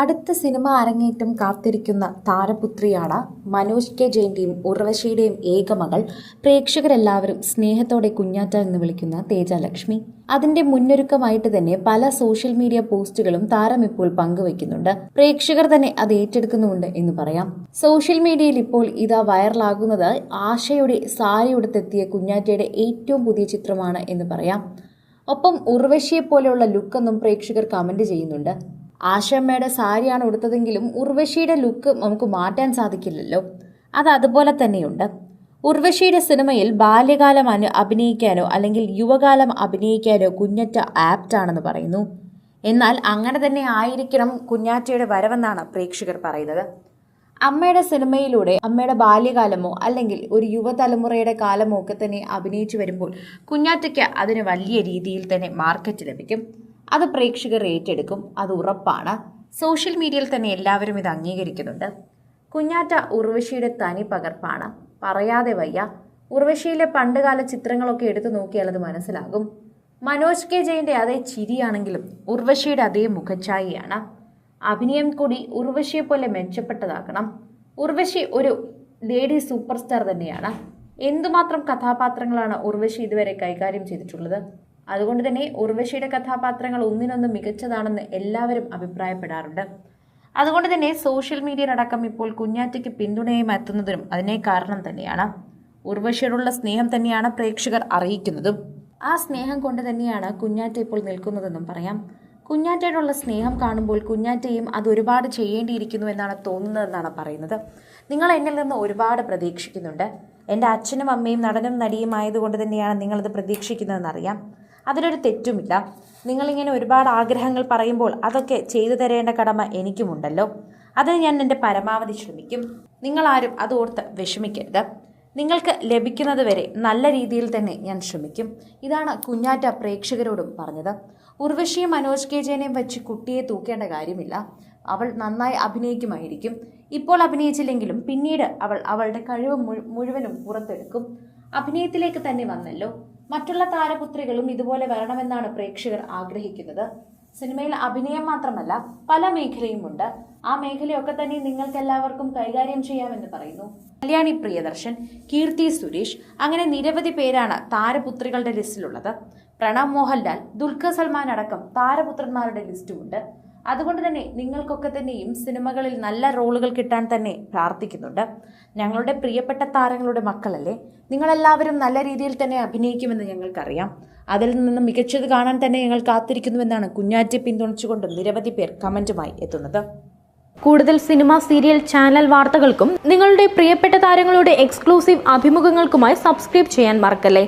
അടുത്ത സിനിമ അരങ്ങേറ്റം കാത്തിരിക്കുന്ന താരപുത്രിയാണ് മനോജ് കെ ജയന്റെയും ഉർവശിയുടെയും ഏകമകൾ പ്രേക്ഷകരെല്ലാവരും സ്നേഹത്തോടെ കുഞ്ഞാറ്റ എന്ന് വിളിക്കുന്ന തേജലക്ഷ്മി അതിന്റെ മുന്നൊരുക്കമായിട്ട് തന്നെ പല സോഷ്യൽ മീഡിയ പോസ്റ്റുകളും താരം ഇപ്പോൾ പങ്കുവയ്ക്കുന്നുണ്ട്. പ്രേക്ഷകർ തന്നെ അത് ഏറ്റെടുക്കുന്നുമുണ്ട് എന്ന് പറയാം. സോഷ്യൽ മീഡിയയിൽ ഇപ്പോൾ ഇതാ വൈറലാകുന്നത് ആശയുടെ സാരി ഉടുത്തെത്തിയ കുഞ്ഞാറ്റയുടെ ഏറ്റവും പുതിയ ചിത്രമാണ് എന്ന് പറയാം. ഒപ്പം ഉർവശിയെ പോലെയുള്ള ലുക്കൊന്നും പ്രേക്ഷകർ കമന്റ് ചെയ്യുന്നുണ്ട്. ആശമ്മയുടെ സാരിയാണ് ഉടുത്തതെങ്കിലും ഉർവശിയുടെ ലുക്ക് നമുക്ക് മാറ്റാൻ സാധിക്കില്ലല്ലോ. അത് അതുപോലെ തന്നെയുണ്ട്. ഉർവശിയുടെ സിനിമയിൽ ബാല്യകാലം അനു അഭിനയിക്കാനോ അല്ലെങ്കിൽ യുവകാലം അഭിനയിക്കാനോ കുഞ്ഞറ്റ ആപ്റ്റ് ആണെന്ന് പറയുന്നു. എന്നാൽ അങ്ങനെ തന്നെ ആയിരിക്കണം കുഞ്ഞാറ്റയുടെ വരവെന്നാണ് പ്രേക്ഷകർ പറയുന്നത്. അമ്മയുടെ സിനിമയിലൂടെ അമ്മയുടെ ബാല്യകാലമോ അല്ലെങ്കിൽ ഒരു യുവതലമുറയുടെ കാലമോ ഒക്കെ തന്നെ അഭിനയിച്ചു വരുമ്പോൾ കുഞ്ഞാറ്റയ്ക്ക് അതിന് വലിയ രീതിയിൽ തന്നെ മാർക്കറ്റ് ലഭിക്കും. അത് പ്രേക്ഷകർ ഏറ്റെടുക്കും. അത് ഉറപ്പാണ്. സോഷ്യൽ മീഡിയയിൽ തന്നെ എല്ലാവരും ഇത് അംഗീകരിക്കുന്നുണ്ട്. കുഞ്ഞാറ്റ ഉർവശിയുടെ തനി പകർപ്പാണ്. പറയാതെ വയ്യ. ഉർവശിയിലെ പണ്ടുകാല ചിത്രങ്ങളൊക്കെ എടുത്തു നോക്കിയാൽ അത് മനസ്സിലാകും. മനോജ് കെ ജയന്റെ അതേ ചിരിയാണെങ്കിലും ഉർവശിയുടെ അതേ മുഖഛായയാണ്. അഭിനയം കൂടി ഉർവശിയെ പോലെ മെച്ചപ്പെട്ടതാക്കണം ഉർവശി ഒരു ലേഡി സൂപ്പർ സ്റ്റാർ തന്നെയാണ്. എന്തുമാത്രം കഥാപാത്രങ്ങളാണ് ഉർവശി ഇതുവരെ കൈകാര്യം ചെയ്തിട്ടുള്ളത്? അതുകൊണ്ട് തന്നെ ഉർവശിയുടെ കഥാപാത്രങ്ങൾ ഒന്നിനൊന്ന് മികച്ചതാണെന്ന് എല്ലാവരും അഭിപ്രായപ്പെടാറുണ്ട്. അതുകൊണ്ട് തന്നെ സോഷ്യൽ മീഡിയയിലടക്കം ഇപ്പോൾ കുഞ്ഞാറ്റയ്ക്ക് പിന്തുണയും എത്തുന്നതിനും അതിനെ കാരണം തന്നെയാണ്. ഉർവശിയോടുള്ള സ്നേഹം തന്നെയാണ് പ്രേക്ഷകർ അറിയിക്കുന്നതും. ആ സ്നേഹം കൊണ്ട് തന്നെയാണ് കുഞ്ഞാറ്റ ഇപ്പോൾ നിൽക്കുന്നതെന്നും പറയാം. കുഞ്ഞാറ്റയോടുള്ള സ്നേഹം കാണുമ്പോൾ കുഞ്ഞാറ്റയും അത് ഒരുപാട് ചെയ്യേണ്ടിയിരിക്കുന്നു എന്നാണ് തോന്നുന്നതെന്നാണ് പറയുന്നത്. നിങ്ങൾ എന്നിൽ നിന്ന് ഒരുപാട് പ്രതീക്ഷിക്കുന്നുണ്ട്. എന്റെ അച്ഛനും അമ്മയും നടനും നടിയും ആയതുകൊണ്ട് തന്നെയാണ് നിങ്ങളത് പ്രതീക്ഷിക്കുന്നതെന്നറിയാം. അതിലൊരു തെറ്റുമില്ല. നിങ്ങളിങ്ങനെ ഒരുപാട് ആഗ്രഹങ്ങൾ പറയുമ്പോൾ അതൊക്കെ ചെയ്തു തരേണ്ട കടമ എനിക്കുമുണ്ടല്ലോ. അതിന് ഞാൻ എന്റെ പരമാവധി ശ്രമിക്കും. നിങ്ങളാരും അതോർത്ത് വിഷമിക്കരുത്. നിങ്ങൾക്ക് ലഭിക്കുന്നത് വരെ നല്ല രീതിയിൽ തന്നെ ഞാൻ ശ്രമിക്കും. ഇതാണ് കുഞ്ഞാറ്റ പ്രേക്ഷകരോടും പറഞ്ഞത്. ഉർവശിയും മനോജ് കെ ജയനെയും വെച്ച് കുട്ടിയെ തൂക്കേണ്ട കാര്യമില്ല. അവൾ നന്നായി അഭിനയിക്കുമായിരിക്കും. ഇപ്പോൾ അഭിനയിച്ചില്ലെങ്കിലും പിന്നീട് അവൾ അവളുടെ കഴിവ് മുഴുവനും പുറത്തെടുക്കും. അഭിനയത്തിലേക്ക് തന്നെ വന്നല്ലോ. മറ്റുള്ള താരപുത്രികളും ഇതുപോലെ വരണമെന്നാണ് പ്രേക്ഷകർ ആഗ്രഹിക്കുന്നത്. സിനിമയിൽ അഭിനയം മാത്രമല്ല പല മേഖലയുമുണ്ട്. ആ മേഖലയൊക്കെ തന്നെ നിങ്ങൾക്ക് എല്ലാവർക്കും കൈകാര്യം ചെയ്യാമെന്ന് പറയുന്നു. കല്യാണി പ്രിയദർശൻ കീർത്തി സുരേഷ് അങ്ങനെ നിരവധി പേരാണ് താരപുത്രികളുടെ ലിസ്റ്റിലുള്ളത്. പ്രണവ് മോഹൻലാൽ ദുൽഖർ സൽമാൻ അടക്കം താരപുത്രന്മാരുടെ ലിസ്റ്റുമുണ്ട്. അതുകൊണ്ട് തന്നെ നിങ്ങൾക്കൊക്കെ തന്നെയും സിനിമകളിൽ നല്ല റോളുകൾ കിട്ടാൻ തന്നെ പ്രാർത്ഥിക്കുന്നുണ്ട്. ഞങ്ങളുടെ പ്രിയപ്പെട്ട താരങ്ങളുടെ മക്കളല്ലേ നിങ്ങളെല്ലാവരും നല്ല രീതിയിൽ തന്നെ അഭിനയിക്കുമെന്ന് ഞങ്ങൾക്കറിയാം. അതിൽ നിന്ന് മികച്ചത് കാണാൻ തന്നെ ഞങ്ങൾ കാത്തിരിക്കുന്നുവെന്നാണ് കുഞ്ഞാറ്റെ പിന്തുണച്ചുകൊണ്ട് നിരവധി പേർ കമന്റുമായി എത്തുന്നത്. കൂടുതൽ സിനിമ സീരിയൽ ചാനൽ വാർത്തകൾക്കും നിങ്ങളുടെ പ്രിയപ്പെട്ട താരങ്ങളുടെ എക്സ്ക്ലൂസീവ് അഭിമുഖങ്ങൾക്കുമായി സബ്സ്ക്രൈബ് ചെയ്യാൻ മറക്കല്ലേ?